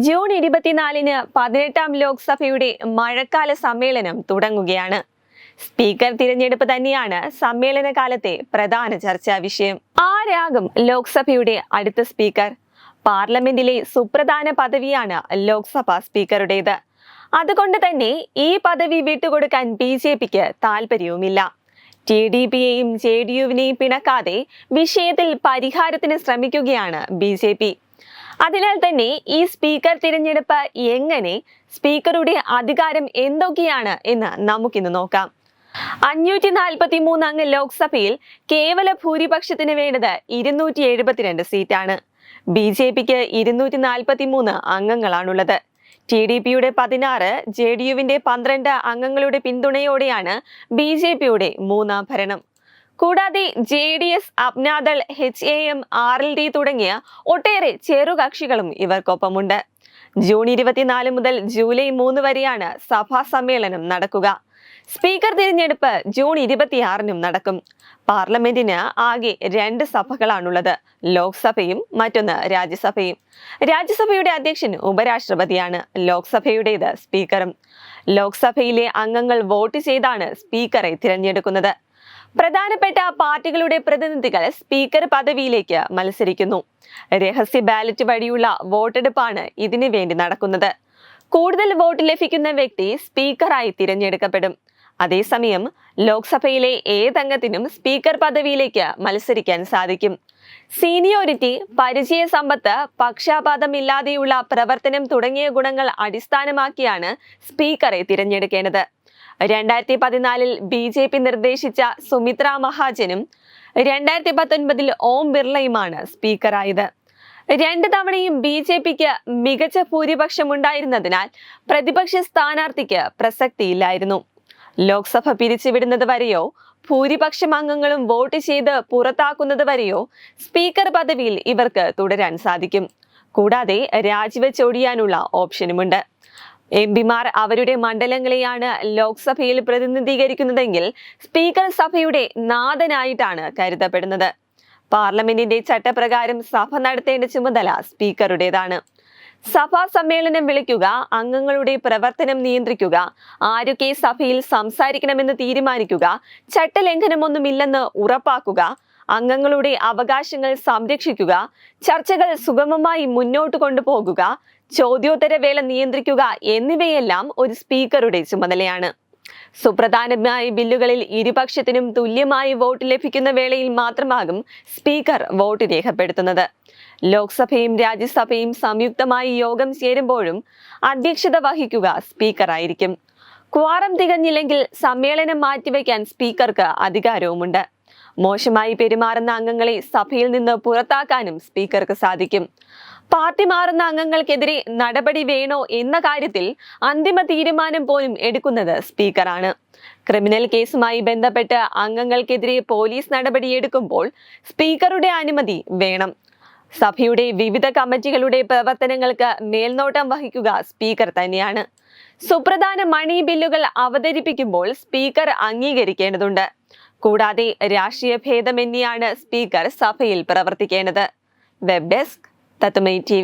June ഇരുപത്തിനാലിന് പതിനെട്ടാം ലോക്സഭയുടെ മഴക്കാല സമ്മേളനം തുടങ്ങുകയാണ്. സ്പീക്കർ തിരഞ്ഞെടുപ്പ് തന്നെയാണ് സമ്മേളന കാലത്തെ പ്രധാന ചർച്ചാ വിഷയം. ആരാകും ലോക്സഭയുടെ അടുത്ത സ്പീക്കർ? പാർലമെന്റിലെ സുപ്രധാന പദവിയാണ് ലോക്സഭാ സ്പീക്കറുടേത്. അതുകൊണ്ട് തന്നെ ഈ പദവി വിട്ടുകൊടുക്കാൻ ബി ജെ പിക്ക് താല്പര്യവുമില്ല ടി ഡി പിയെയും ജെ ഡി യുവിനെയും പിണക്കാതെ വിഷയത്തിൽ പരിഹാരത്തിന് ശ്രമിക്കുകയാണ് ബി ജെ പി. അതിനാൽ തന്നെ ഈ സ്പീക്കർ തിരഞ്ഞെടുപ്പ് എങ്ങനെ സ്പീക്കറുടെ അധികാരം എന്തൊക്കെയാണ് എന്ന് നമുക്കിന്ന് നോക്കാം. അഞ്ഞൂറ്റി നാൽപ്പത്തി മൂന്ന് അംഗ ലോക്സഭയിൽ കേവല ഭൂരിപക്ഷത്തിന് വേണ്ടത് ഇരുന്നൂറ്റി എഴുപത്തിരണ്ട് സീറ്റാണ്. ബി ജെ പിക്ക് ഇരുന്നൂറ്റി നാൽപ്പത്തി മൂന്ന് അംഗങ്ങളാണുള്ളത്. ടി ഡി പിയുടെ പതിനാറ് ജെ ഡി യുവിന്റെ പന്ത്രണ്ട് അംഗങ്ങളുടെ പിന്തുണയോടെയാണ് ബി ജെ പിയുടെ മൂന്നാം ഭരണം. കൂടാതെ J D S Apna Dal H A M R L D തുടങ്ങിയ ഒട്ടേറെ ചെറുകക്ഷികളും ഇവർക്കൊപ്പമുണ്ട്. ജൂൺ ഇരുപത്തിനാല് മുതൽ ജൂലൈ മൂന്ന് വരെയാണ് സഭാ സമ്മേളനം നടക്കുക. സ്പീക്കർ തിരഞ്ഞെടുപ്പ് ജൂൺ ഇരുപത്തിയാറിനും നടക്കും. പാർലമെന്റിന് ആകെ രണ്ട് സഭകളാണുള്ളത്. ലോക്സഭയും മറ്റൊന്ന് രാജ്യസഭയും. രാജ്യസഭയുടെ അധ്യക്ഷൻ ഉപരാഷ്ട്രപതിയാണ് ലോക്സഭയുടേത് സ്പീക്കറും. ലോക്സഭയിലെ അംഗങ്ങൾ വോട്ട് ചെയ്താണ് സ്പീക്കറെ തിരഞ്ഞെടുക്കുന്നത്. പ്രധാനപ്പെട്ട പാർട്ടികളുടെ പ്രതിനിധികൾ സ്പീക്കർ പദവിയിലേക്ക് മത്സരിക്കുന്നു. രഹസ്യ ബാലറ്റ് വഴിയുള്ള വോട്ടെടുപ്പാണ് ഇതിനു വേണ്ടി നടക്കുന്നത്. കൂടുതൽ വോട്ട് ലഭിക്കുന്ന വ്യക്തി സ്പീക്കറായി തിരഞ്ഞെടുക്കപ്പെടും. അതേസമയം ലോക്സഭയിലെ ഏതംഗത്തിനും സ്പീക്കർ പദവിയിലേക്ക് മത്സരിക്കാൻ സാധിക്കും. സീനിയോറിറ്റി പരിചയ സമ്പത്ത് പക്ഷാപാതമില്ലാതെയുള്ള പ്രവർത്തനം തുടങ്ങിയ ഗുണങ്ങൾ അടിസ്ഥാനമാക്കിയാണ് സ്പീക്കറെ തിരഞ്ഞെടുക്കേണ്ടത്. രണ്ടായിരത്തി പതിനാലിൽ ബി ജെ പി നിർദ്ദേശിച്ച സുമിത്ര മഹാജനും രണ്ടായിരത്തി പത്തൊൻപതിൽ ഓം ബിർളയുമാണ് സ്പീക്കറായത്. രണ്ട് തവണയും ബി ജെ പിക്ക് മികച്ച ഭൂരിപക്ഷം ഉണ്ടായിരുന്നതിനാൽ പ്രതിപക്ഷ സ്ഥാനാർത്ഥിക്ക് പ്രസക്തിയില്ലായിരുന്നു. ലോക്സഭ പിരിച്ചുവിടുന്നത് വരെയോ ഭൂരിപക്ഷം അംഗങ്ങളും വോട്ട് ചെയ്ത് പുറത്താക്കുന്നത് വരെയോ സ്പീക്കർ പദവിയിൽ ഇവർക്ക് തുടരാൻ സാധിക്കും. കൂടാതെ രാജിവെച്ചൊടിയാനുള്ള ഓപ്ഷനുമുണ്ട്. എം പിമാർ അവരുടെ മണ്ഡലങ്ങളെയാണ് ലോക്സഭയിൽ പ്രതിനിധീകരിക്കുന്നതെങ്കിൽ സ്പീക്കർ സഭയുടെ നാഥനായിട്ടാണ് കരുതപ്പെടുന്നത്. പാർലമെന്റിന്റെ ചട്ടപ്രകാരം സഭ നടത്തേണ്ട ചുമതല സ്പീക്കറുടേതാണ്. സഭാ സമ്മേളനം വിളിക്കുക അംഗങ്ങളുടെ പ്രവർത്തനം നിയന്ത്രിക്കുക ആരൊക്കെ സഭയിൽ സംസാരിക്കണമെന്ന് തീരുമാനിക്കുക ചട്ടലംഘനമൊന്നുമില്ലെന്ന് ഉറപ്പാക്കുക അംഗങ്ങളുടെ അവകാശങ്ങൾ സംരക്ഷിക്കുക ചർച്ചകൾ സുഗമമായി മുന്നോട്ട് കൊണ്ടുപോകുക ചോദ്യോത്തര വേല നിയന്ത്രിക്കുക എന്നിവയെല്ലാം ഒരു സ്പീക്കറുടെ ചുമതലയാണ്. സുപ്രധാനമായ ബില്ലുകളിൽ ഇരുപക്ഷത്തിനും തുല്യമായി വോട്ട് ലഭിക്കുന്ന വേളയിൽ മാത്രമാകും സ്പീക്കർ വോട്ട് രേഖപ്പെടുത്തുന്നത്. ലോക്സഭയും രാജ്യസഭയും സംയുക്തമായി യോഗം ചേരുമ്പോഴും അധ്യക്ഷത വഹിക്കുക സ്പീക്കറായിരിക്കും. ക്വാറം തികഞ്ഞില്ലെങ്കിൽ സമ്മേളനം മാറ്റിവെക്കാൻ സ്പീക്കർക്ക് അധികാരവുമുണ്ട്. മോശമായി പെരുമാറുന്ന അംഗങ്ങളെ സഭയിൽ നിന്ന് പുറത്താക്കാനും സ്പീക്കർക്ക് സാധിക്കും. പാർട്ടി മാറുന്ന അംഗങ്ങൾക്കെതിരെ നടപടി വേണോ എന്ന കാര്യത്തിൽ അന്തിമ തീരുമാനം പോലും എടുക്കുന്നത് സ്പീക്കറാണ്. ക്രിമിനൽ കേസുമായി ബന്ധപ്പെട്ട് അംഗങ്ങൾക്കെതിരെ പോലീസ് നടപടിയെടുക്കുമ്പോൾ സ്പീക്കറുടെ അനുമതി വേണം. സഭയുടെ വിവിധ കമ്മിറ്റികളുടെ പ്രവർത്തനങ്ങൾക്ക് മേൽനോട്ടം വഹിക്കുക സ്പീക്കർ തന്നെയാണ്. സുപ്രധാന മണി ബില്ലുകൾ അവതരിപ്പിക്കുമ്പോൾ സ്പീക്കർ അംഗീകരിക്കേണ്ടതുണ്ട്. കൂടാതെ രാഷ്ട്രീയ ഭേദമെന്നെയാണ് സ്പീക്കർ സഭയിൽ പ്രവർത്തിക്കേണ്ടത്. വെബ് ഡെസ്ക് തത്തുമൈ ടി